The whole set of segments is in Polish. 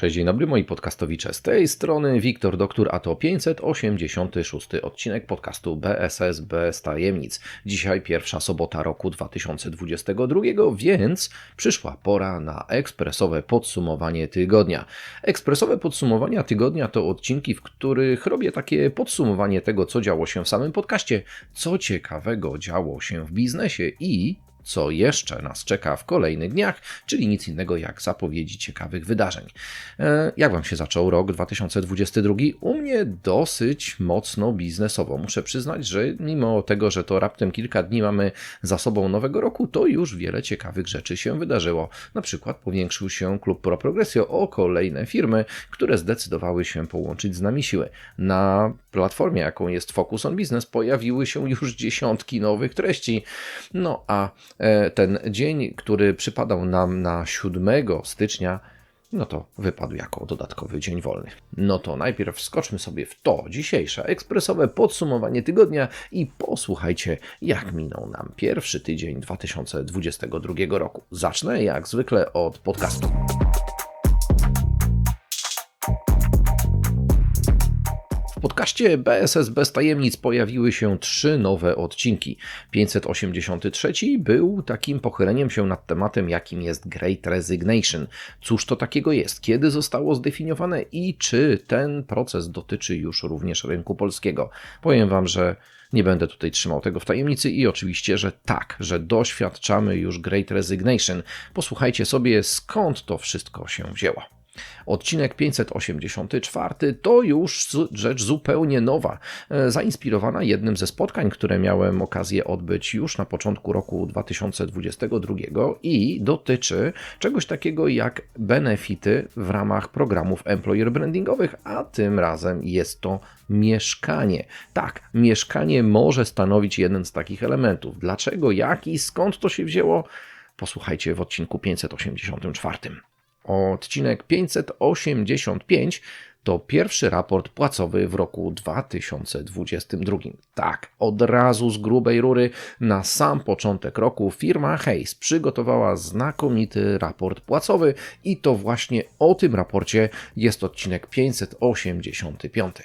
Cześć, dzień dobry moi podcastowicze. Z tej strony Wiktor Doktor, a to 586 odcinek podcastu BSS bez tajemnic. Dzisiaj pierwsza sobota roku 2022, więc przyszła pora na ekspresowe podsumowanie tygodnia. Ekspresowe podsumowania tygodnia to odcinki, w których robię takie podsumowanie tego, co działo się w samym podcaście, co ciekawego działo się w biznesie i co jeszcze nas czeka w kolejnych dniach, czyli nic innego jak zapowiedzi ciekawych wydarzeń. E, jak Wam się zaczął rok 2022? U mnie dosyć mocno biznesowo. Muszę przyznać, że mimo tego, że to raptem kilka dni mamy za sobą nowego roku, to już wiele ciekawych rzeczy się wydarzyło. Na przykład powiększył się klub Pro Progressio o kolejne firmy, które zdecydowały się połączyć z nami siły. Na platformie, jaką jest Focus on Business, pojawiły się już dziesiątki nowych treści. No a ten dzień, który przypadał nam na 7 stycznia, no to wypadł jako dodatkowy dzień wolny. No to najpierw wskoczmy sobie w to dzisiejsze ekspresowe podsumowanie tygodnia i posłuchajcie, jak minął nam pierwszy tydzień 2022 roku. Zacznę jak zwykle od podcastu. W podcaście BSS bez tajemnic pojawiły się trzy nowe odcinki. 583 był takim pochyleniem się nad tematem, jakim jest Great Resignation. Cóż to takiego jest? Kiedy zostało zdefiniowane i czy ten proces dotyczy już również rynku polskiego? Powiem Wam, że nie będę tutaj trzymał tego w tajemnicy i oczywiście, że tak, że doświadczamy już Great Resignation. Posłuchajcie sobie, skąd to wszystko się wzięło. Odcinek 584 to już rzecz zupełnie nowa, e, zainspirowana jednym ze spotkań, które miałem okazję odbyć już na początku roku 2022 i dotyczy czegoś takiego jak benefity w ramach programów employer brandingowych, a tym razem jest to mieszkanie. Tak, mieszkanie może stanowić jeden z takich elementów. Dlaczego, jak i skąd to się wzięło? Posłuchajcie w odcinku 584. Odcinek 585 to pierwszy raport płacowy w roku 2022. Tak, od razu z grubej rury na sam początek roku firma Hayes przygotowała znakomity raport płacowy i to właśnie o tym raporcie jest odcinek 585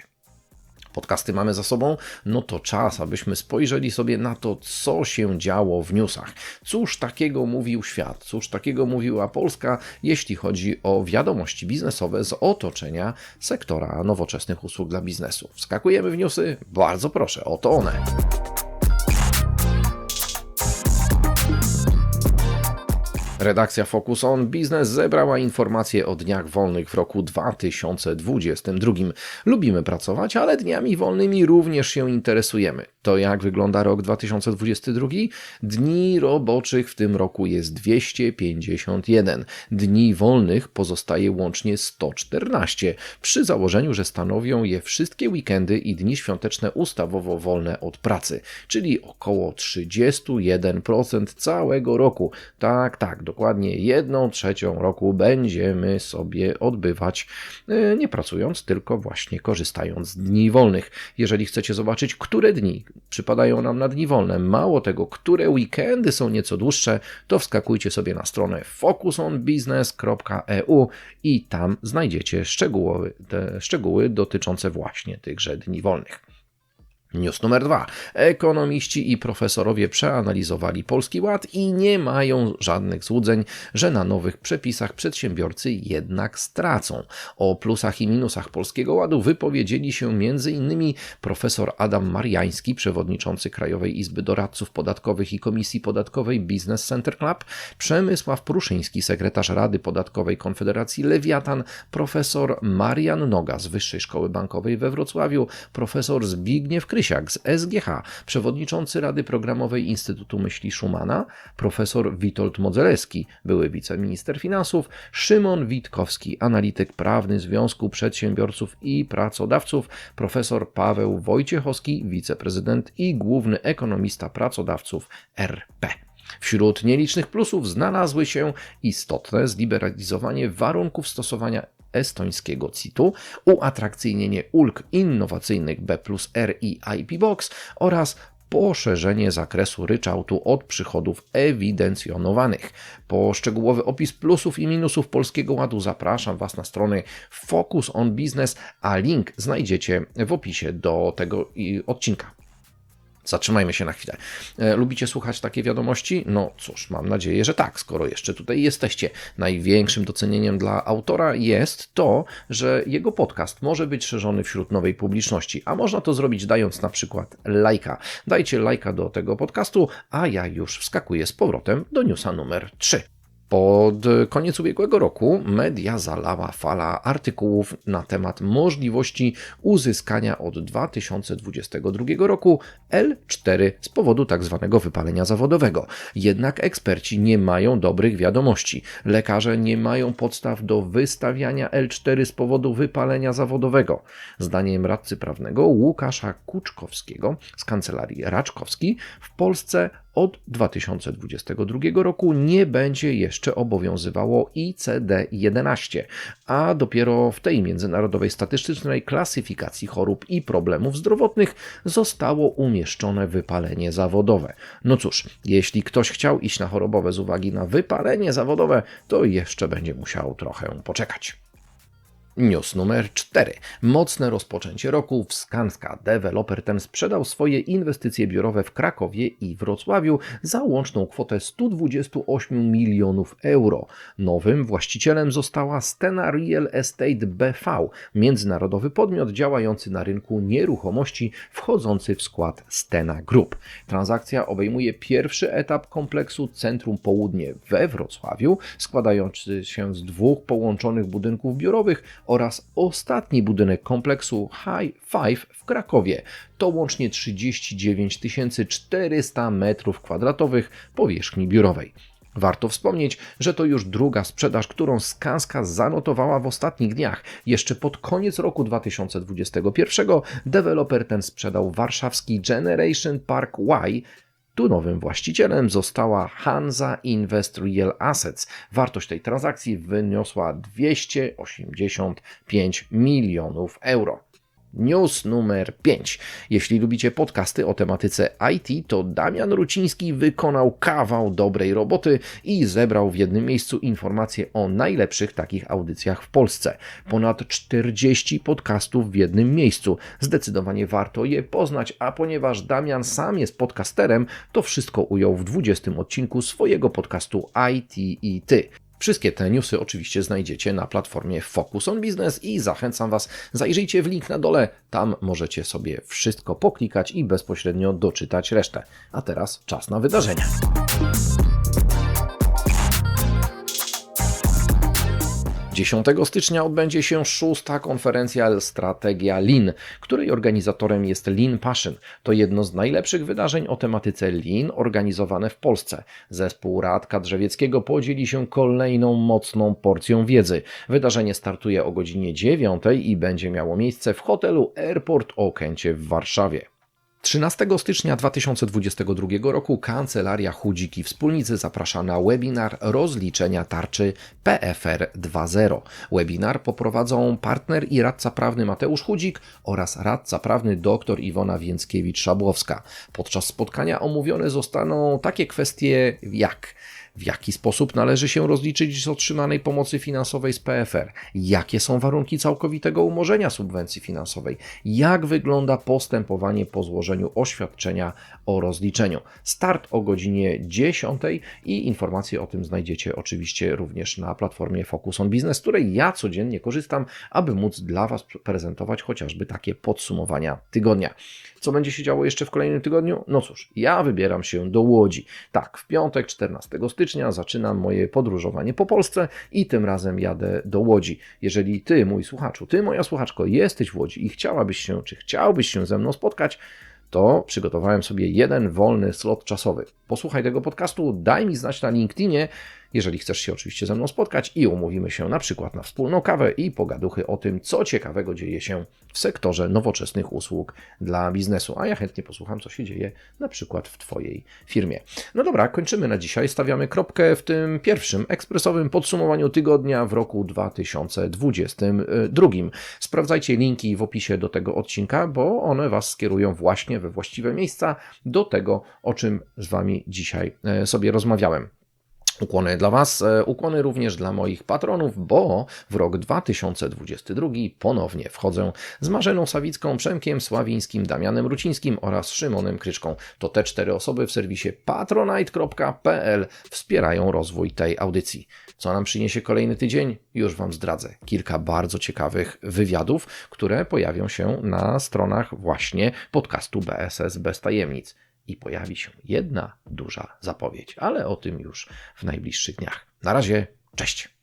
podcasty mamy za sobą, no to czas, abyśmy spojrzeli sobie na to, co się działo w newsach. Cóż takiego mówił świat, cóż takiego mówiła Polska, jeśli chodzi o wiadomości biznesowe z otoczenia sektora nowoczesnych usług dla biznesu. Wskakujemy w newsy? Bardzo proszę, oto one. Redakcja Focus on Business zebrała informacje o dniach wolnych w roku 2022. Lubimy pracować, ale dniami wolnymi również się interesujemy. To jak wygląda rok 2022? Dni roboczych w tym roku jest 251. Dni wolnych pozostaje łącznie 114, przy założeniu, że stanowią je wszystkie weekendy i dni świąteczne ustawowo wolne od pracy, czyli około 31% całego roku. Tak, tak, dokładnie jedną trzecią roku będziemy sobie odbywać e, nie pracując, tylko właśnie korzystając z dni wolnych. Jeżeli chcecie zobaczyć, które dni przypadają nam na dni wolne, mało tego, które weekendy są nieco dłuższe, to wskakujcie sobie na stronę focusonbusiness.eu i tam znajdziecie szczegóły, szczegóły dotyczące właśnie tychże dni wolnych. News numer dwa. Ekonomiści i profesorowie przeanalizowali Polski Ład i nie mają żadnych złudzeń, że na nowych przepisach przedsiębiorcy jednak stracą. O plusach i minusach Polskiego Ładu wypowiedzieli się m.in. profesor Adam Mariański, przewodniczący Krajowej Izby Doradców Podatkowych i Komisji Podatkowej Business Center Club, Przemysław Pruszyński, sekretarz Rady Podatkowej Konfederacji Lewiatan, profesor Marian Noga z Wyższej Szkoły Bankowej we Wrocławiu, profesor Zbigniew Kryś Krysiak z SGH, przewodniczący Rady Programowej Instytutu Myśli Schumana, profesor Witold Modzelewski, były wiceminister finansów, Szymon Witkowski, analityk prawny Związku Przedsiębiorców i Pracodawców, profesor Paweł Wojciechowski, wiceprezydent i główny ekonomista pracodawców RP. Wśród nielicznych plusów znalazły się istotne zliberalizowanie warunków stosowania estońskiego CIT-u, uatrakcyjnienie ulg innowacyjnych B plus R i IP Box oraz poszerzenie zakresu ryczałtu od przychodów ewidencjonowanych. Po szczegółowy opis plusów i minusów Polskiego Ładu zapraszam Was na stronę Focus on Business, a link znajdziecie w opisie do tego odcinka. Zatrzymajmy się na chwilę. E, lubicie słuchać takie wiadomości? No cóż, mam nadzieję, że tak, skoro jeszcze tutaj jesteście. Największym docenieniem dla autora jest to, że jego podcast może być szerzony wśród nowej publiczności, a można to zrobić dając na przykład lajka. Dajcie lajka do tego podcastu, a ja już wskakuję z powrotem do newsa numer 3. Pod koniec ubiegłego roku media zalała fala artykułów na temat możliwości uzyskania od 2022 roku L4 z powodu tzw. Tak wypalenia zawodowego. Jednak eksperci nie mają dobrych wiadomości. Lekarze nie mają podstaw do wystawiania L4 z powodu wypalenia zawodowego. Zdaniem radcy prawnego Łukasza Kuczkowskiego z kancelarii Raczkowski w Polsce od 2022 roku nie będzie jeszcze obowiązywało ICD-11, a dopiero w tej międzynarodowej statystycznej klasyfikacji chorób i problemów zdrowotnych zostało umieszczone wypalenie zawodowe. No cóż, jeśli ktoś chciał iść na chorobowe z uwagi na wypalenie zawodowe, to jeszcze będzie musiał trochę poczekać. News numer 4. Mocne rozpoczęcie roku. Skanska. Deweloper ten sprzedał swoje inwestycje biurowe w Krakowie i Wrocławiu za łączną kwotę 128 milionów euro. Nowym właścicielem została Stena Real Estate BV, międzynarodowy podmiot działający na rynku nieruchomości wchodzący w skład Stena Group. Transakcja obejmuje pierwszy etap kompleksu Centrum Południe we Wrocławiu, składający się z dwóch połączonych budynków biurowych oraz ostatni budynek kompleksu High Five w Krakowie. To łącznie 39 400 m2 powierzchni biurowej. Warto wspomnieć, że to już druga sprzedaż, którą Skanska zanotowała w ostatnich dniach. Jeszcze pod koniec roku 2021 deweloper ten sprzedał warszawski Generation Park Y tu nowym właścicielem została Hansa Invest Real Assets. Wartość tej transakcji wyniosła 285 milionów euro. News numer 5. Jeśli lubicie podcasty o tematyce IT, to Damian Ruciński wykonał kawał dobrej roboty i zebrał w jednym miejscu informacje o najlepszych takich audycjach w Polsce. Ponad 40 podcastów w jednym miejscu. Zdecydowanie warto je poznać, a ponieważ Damian sam jest podcasterem, to wszystko ujął w 20 odcinku swojego podcastu IT i Ty. Wszystkie te newsy oczywiście znajdziecie na platformie Focus on Business i zachęcam Was, zajrzyjcie w link na dole, tam możecie sobie wszystko poklikać i bezpośrednio doczytać resztę. A teraz czas na wydarzenia. 10 stycznia odbędzie się szósta konferencja Strategia Lean, której organizatorem jest Lean Passion. To jedno z najlepszych wydarzeń o tematyce Lean organizowane w Polsce. Zespół Radka Drzewieckiego podzieli się kolejną mocną porcją wiedzy. Wydarzenie startuje o godzinie 9 i będzie miało miejsce w hotelu Airport Okęcie w Warszawie. 13 stycznia 2022 roku Kancelaria Chudziki Wspólnicy zaprasza na webinar rozliczenia tarczy PFR 2.0. Webinar poprowadzą partner i radca prawny Mateusz Chudzik oraz radca prawny dr Iwona Więckiewicz-Szabłowska. Podczas spotkania omówione zostaną takie kwestie jak w jaki sposób należy się rozliczyć z otrzymanej pomocy finansowej z PFR, jakie są warunki całkowitego umorzenia subwencji finansowej, jak wygląda postępowanie po złożeniu oświadczenia o rozliczeniu. Start o godzinie 10 i informacje o tym znajdziecie oczywiście również na platformie Focus on Business, z której ja codziennie korzystam, aby móc dla Was prezentować chociażby takie podsumowania tygodnia. Co będzie się działo jeszcze w kolejnym tygodniu? No cóż, ja wybieram się do Łodzi. Tak, w piątek 14 stycznia zaczynam moje podróżowanie po Polsce i tym razem jadę do Łodzi. Jeżeli ty, mój słuchaczu, ty, moja słuchaczko, jesteś w Łodzi i chciałabyś się, czy chciałbyś się ze mną spotkać, to przygotowałem sobie jeden wolny slot czasowy. Posłuchaj tego podcastu, daj mi znać na LinkedInie, jeżeli chcesz się oczywiście ze mną spotkać i umówimy się na przykład na wspólną kawę i pogaduchy o tym, co ciekawego dzieje się w sektorze nowoczesnych usług dla biznesu. A ja chętnie posłucham, co się dzieje na przykład w Twojej firmie. No dobra, kończymy na dzisiaj. Stawiamy kropkę w tym pierwszym ekspresowym podsumowaniu tygodnia w roku 2022. Sprawdzajcie linki w opisie do tego odcinka, bo one Was skierują właśnie we właściwe miejsca do tego, o czym z Wami dzisiaj e, sobie rozmawiałem. Ukłony dla Was, e, ukłony również dla moich patronów, bo w rok 2022 ponownie wchodzę z Marzeną Sawicką, Przemkiem Sławińskim, Damianem Rucińskim oraz Szymonem Kryczką. To te cztery osoby w serwisie patronite.pl wspierają rozwój tej audycji. Co nam przyniesie kolejny tydzień? Już Wam zdradzę. Kilka bardzo ciekawych wywiadów, które pojawią się na stronach właśnie podcastu BSS Bez Tajemnic i pojawi się jedna duża zapowiedź, ale o tym już w najbliższych dniach. Na razie, cześć!